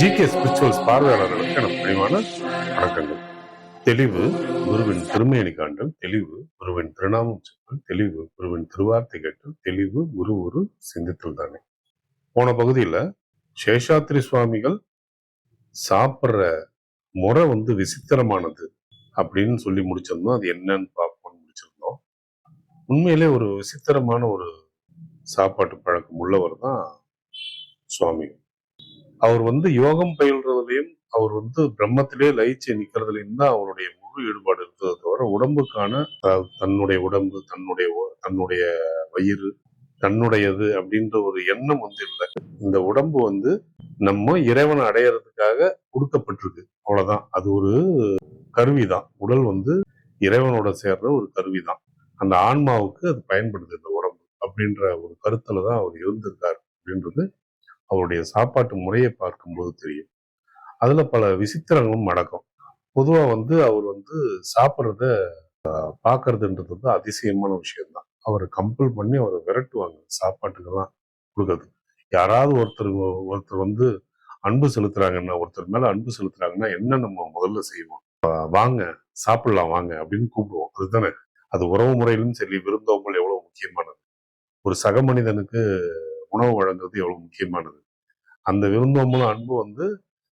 G K spirituals பார்வையாளர்களுக்கு எனக்கு பணிவான வணக்கங்கள். தெளிவு குருவின் திருமேனி காண்டல் தெளிவு குருவின் திருநாமம் சொல் தெளிவு குருவின் திருவார்த்தை கேட்டல் தெளிவு குரு ஒரு சிந்தித்தல் தானே. போன பகுதியில சேஷாத்ரி சுவாமிகள் சாப்பிட்ற முறை வந்து விசித்திரமானது அப்படின்னு சொல்லி முடிச்சிருந்தோம். அது என்னன்னு பார்ப்போம் உண்மையிலே ஒரு விசித்திரமான ஒரு சாப்பாட்டு பழக்கம் உள்ளவர் தான் சுவாமி. அவர் வந்து யோகம் பயில்றதுலையும் அவர் வந்து பிரம்மத்திலே லயிச்சு நிற்கிறதுலையும் தான் அவருடைய முழு ஈடுபாடு இருந்ததை தவிர உடம்புக்கான தன்னுடைய உடம்பு தன்னுடைய தன்னுடைய வயிறு தன்னுடையது அப்படின்ற ஒரு எண்ணம் வந்து இல்லை. இந்த உடம்பு வந்து நம்ம இறைவனை அடையறதுக்காக கொடுக்கப்பட்டிருக்கு. அவ்வளவுதான். அது ஒரு கருவிதான். உடல் வந்து இறைவனோட சேர்ற ஒரு கருவிதான். அந்த ஆன்மாவுக்கு அது பயன்படுது இந்த உடம்பு அப்படின்ற ஒரு கருத்துல தான் அவர் இருந்திருக்காரு அப்படின்றது அவருடைய சாப்பாட்டு முறையை பார்க்கும்போது தெரியும். அதுல பல விசித்திரங்களும் நடக்கும் பொதுவா வந்து அவர் வந்து சாப்பிட்றத பார்க்கறதுன்றது வந்து அதிசயமான விஷயம்தான். அவரை கம்பல் பண்ணி அவரை விரட்டுவாங்க சாப்பாட்டுக்கெல்லாம் கொடுக்கறது. யாராவது ஒருத்தர் ஒருத்தர் வந்து அன்பு செலுத்துறாங்கன்னா ஒருத்தர் மேல அன்பு செலுத்துறாங்கன்னா என்ன நம்ம முதல்ல செய்வோம்? வாங்க சாப்பிடலாம் வாங்க அப்படின்னு கூப்பிடுவோம். அதுதானே? அது உறவு முறையிலும் சரி விருந்தோம்பல் எவ்வளவு முக்கியமானது? ஒரு சக மனிதனுக்கு உணவு வழங்குறது எவ்வளவு முக்கியமானது? அந்த விருந்தோம்பலும் அன்பு வந்து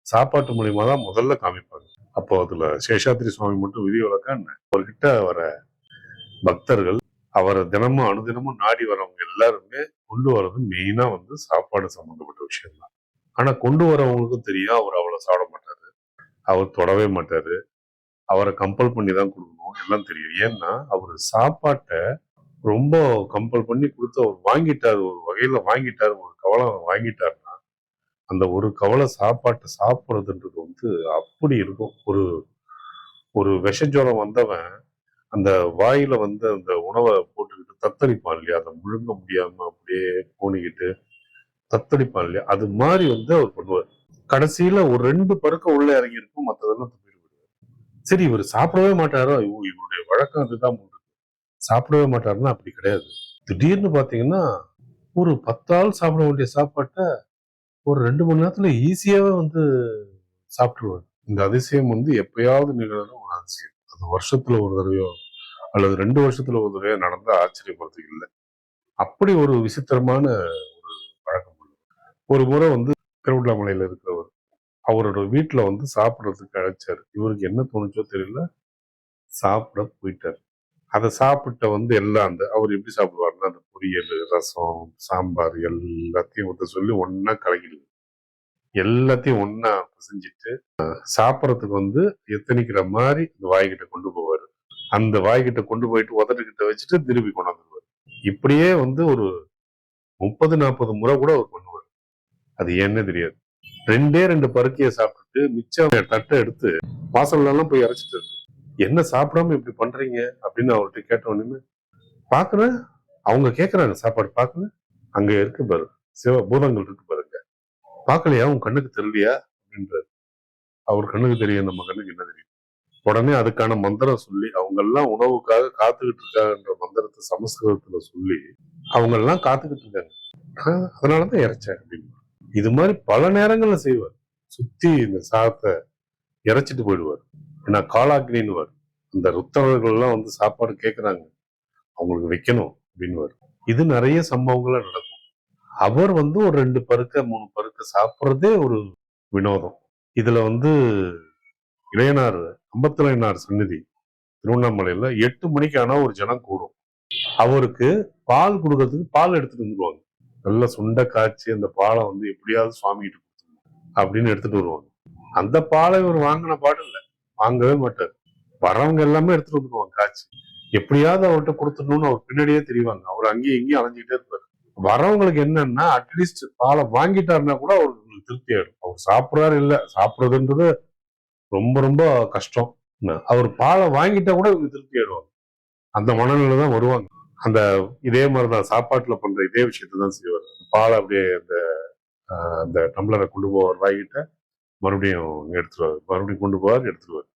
சாப்பாட்டு மூலியமா தான் முதல்ல காமிப்பாங்க. அப்போ அதுல சேஷாத்ரி சுவாமி மட்டும் விதி என்ன? அவர்கிட்ட வர பக்தர்கள் அவரை தினமும் அனுதினமும் நாடி வரவங்க எல்லாருமே கொண்டு வர்றது மெயினா வந்து சாப்பாடு சம்பந்தப்பட்ட விஷயம் தான் ஆனா கொண்டு வரவங்களுக்கும் தெரியும் அவர் அவ்வளவு சாப்பிட மாட்டாரு. அவர் தொடவே மாட்டாரு. அவரை கம்பல் பண்ணி தான் கொடுக்கணும் எல்லாம் தெரியும். ஏன்னா அவர் சாப்பாட்டை ரொம்ப கம்பல் பண்ணி கொடுத்து அவர் வாங்கிட்டாரு. ஒரு வகையில வாங்கிட்டாரு. ஒரு கவலை வாங்கிட்டாருன்னா அந்த ஒரு கவலை சாப்பாட்டை சாப்பிட்றதுன்றது வந்து அப்படி இருக்கும். ஒரு ஒரு விஷஜோரம் வந்தவன் அந்த வாயில வந்து அந்த உணவை போட்டுக்கிட்டு தத்தளிப்பான் இல்லையா? அதை முழுங்க முடியாம அப்படியே போனிக்கிட்டு தத்தளிப்பான் இல்லையா? அது மாதிரி வந்து அவர் பண்ணுவார். கடைசியில ஒரு ரெண்டு பருக்க உள்ள இறங்கி இருக்கும் மற்றதெல்லாம் சரி இவர் சாப்பிடவே மாட்டாரோ? ஐயோ, இவருடைய வழக்கம் அதுதான் போல இருக்கு. சாப்பிடவே மாட்டாருன்னா அப்படி கிடையாது. திடீர்னு பாத்தீங்கன்னா ஒரு பத்தாள் சாப்பிட வேண்டிய சாப்பாட்டை ஒரு ரெண்டு மணி நேரத்துல ஈஸியாகவே வந்து சாப்பிட்டுருவாரு. இந்த அதிசயம் வந்து எப்பயாவது நிகழ்ற ஒரு அதிசயம். அது வருஷத்துல ஒரு தடவையோ அல்லது ரெண்டு வருஷத்துல ஒரு தடவையோ நடந்த ஆச்சரியப்படுறதுக்கு இல்லை. அப்படி ஒரு விசித்திரமான ஒரு பழக்கம் ஒரு முறை வந்து திருவண்ணாமலையில இருக்கிற அவரோட வீட்டில் வந்து சாப்பிட்றதுக்கு அழைச்சாரு. இவருக்கு என்ன தோணுச்சோ தெரியல. சாப்பிட போயிட்டாரு. அதை சாப்பிட்ட வந்து எல்லாம் அந்த அவர் எப்படி சாப்பிடுவாருன்னா அந்த பொரியல் ரசம் சாம்பார் எல்லாத்தையும் ஒருத்த சொல்லி ஒன்றா கலக்கிடுது எல்லாத்தையும் ஒன்றா பிசைஞ்சிட்டு சாப்பிட்றதுக்கு வந்து எத்தனைக்கிற மாதிரி இந்த வாய்கிட்ட கொண்டு போவாரு. அந்த வாய்கிட்ட கொண்டு போயிட்டு உதட்டுக்கிட்ட வச்சுட்டு திருப்பி கொண்டாந்துருவார். இப்படியே வந்து ஒரு முப்பது நாற்பது முறை கூட அவர் பண்ணுவார். அது என்ன தெரியாது. ரெண்டே ரெண்டு பருத்தியை சாப்பிட்டுட்டு மிச்சம் தட்டை எடுத்து வாசல்ல போய் இறைச்சிட்டு இருக்கு. என்ன சாப்பிடாம இப்படி பண்றீங்க? அப்படின்னு அவர்கிட்ட கேட்ட உடனே பாக்குறேன். அவங்க கேக்குறாங்க சாப்பாடு பாக்குற அங்க இருக்கு பாரு சிவ பூதங்கள் இருக்கு பாருங்க. பாக்கலையா? உன் கண்ணுக்கு தெரியலையா? அப்படின்றாரு. அவர் கண்ணுக்கு தெரியும் நம்ம கண்ணுக்கு என்ன தெரியும்? உடனே அதுக்கான மந்திரம் சொல்லி அவங்க எல்லாம் உணவுக்காக காத்துக்கிட்டு இருக்காங்கன்ற மந்திரத்தை சமஸ்கிருதத்துல சொல்லி அவங்க எல்லாம் காத்துக்கிட்டு இருக்காங்க. ஆஹ் அதனாலதான் இறைச்சேன் அப்படின்னு. இது மாதிரி பல நேரங்களில் செய்வார். சுத்தி இந்த சாதத்தை இறைச்சிட்டு போயிடுவார். ஏன்னா காலாக்னின்னு இந்த ருத்தவர்கள் எல்லாம் வந்து சாப்பாடு கேட்குறாங்க அவங்களுக்கு வைக்கணும் அப்படின்னு இது நிறைய சம்பவங்களாக நடக்கும். அவர் வந்து ஒரு ரெண்டு பருக்க மூணு பருக்க சாப்பிட்றதே ஒரு வினோதம். இதுல வந்து இளையனார் அம்பத்திலையனார் சந்நிதி திருவண்ணாமலையில எட்டு மணிக்கு ஆனால் ஒரு ஜனம் கூடும். அவருக்கு பால் கொடுக்கறதுக்கு பால் எடுத்துட்டு வந்துருவாங்க. நல்ல சுண்ட காய்ச்சி அந்த பாலை வந்து எப்படியாவது சுவாமி கிட்ட கொடுத்துருவோம் அப்படின்னு எடுத்துட்டு வருவாங்க. அந்த பாலை இவர் வாங்கின பாடு இல்லை. வாங்கவே மாட்டார். வரவங்க எல்லாமே எடுத்துட்டு வந்துருவாங்க காய்ச்சி. எப்படியாவது அவர்கிட்ட கொடுத்துடணும்னு அவர் பின்னாடியே தெரிவாங்க. அவர் அங்கேயும் இங்கேயும் அலைஞ்சிக்கிட்டே இருப்பாரு. வரவங்களுக்கு என்னன்னா அட்லீஸ்ட் பாலை வாங்கிட்டாருன்னா கூட அவருக்கு திருப்தி ஆயிடும். அவர் சாப்பிட்றாரு இல்லை சாப்பிடுறதுன்றது ரொம்ப ரொம்ப கஷ்டம். என்ன, அவர் பாலை வாங்கிட்டா கூட இவங்க திருப்தி ஆயிடுவாங்க. அந்த மனநிலை தான் வருவாங்க. அந்த இதே மாதிரிதான் சாப்பாட்டுல பண்ற இதே விஷயத்தை தான் செய்வார். அந்த பாலை அப்படியே அந்த அந்த டம்ளரை கொண்டு போவார் வாய்கிட்ட மறுபடியும் எடுத்துருவார். மறுபடியும் கொண்டு போவார் எடுத்துருவார்.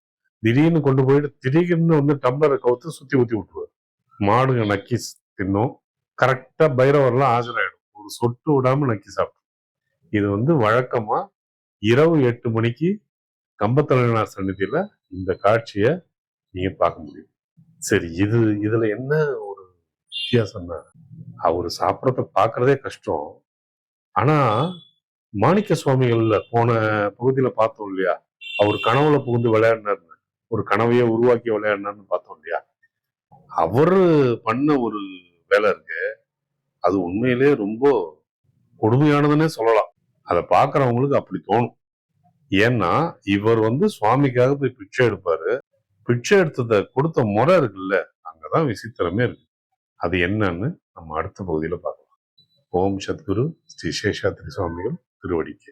திடீர்னு கொண்டு போயிட்டு திடீர்னு வந்து டம்ளரை கவுத்து சுத்தி ஊத்தி விட்டுருவார். மாடுங்க நக்கி தின்னும். கரெக்டா பைரவர்லாம் ஆஜராயிடும். ஒரு சொட்டு விடாம நக்கி சாப்பிடும். இது வந்து வழக்கமா இரவு எட்டு மணிக்கு கம்பத்தலைநார் சந்நிதியில இந்த காட்சியை நீங்க பார்க்க முடியும். சரி இது இதுல என்ன ஒரு வித்தியாசம்னா அவர் சாப்பிடறத பார்க்கறதே கஷ்டம். ஆனா மாணிக்க சுவாமிகள்ல போன பகுதியில பார்த்தோம் இல்லையா? அவர் கனவுல புகுந்து விளையாடினார் ஒரு கனவையே உருவாக்கி விளையாடினார்னு பார்த்தோம் இல்லையா? அவரு பண்ண ஒரு வேலை இருக்கு. அது உண்மையிலேயே ரொம்ப கொடுமையானதுன்னே சொல்லலாம். அதை பார்க்குறவங்களுக்கு அப்படி தோணும். ஏன்னா இவர் வந்து சுவாமிக்காக போய் பிச்சை எடுப்பாரு. பிச்சை எடுத்ததை கொடுத்த முறை இருக்குல்ல. அங்கதான் விசித்திரமே இருக்கு. அது என்னன்னு நம்ம அடுத்த பகுதியில பார்க்கலாம். ஓம் சத்குரு ஸ்ரீ சேஷாத்ரி சுவாமிகள் திருவடிக்கு.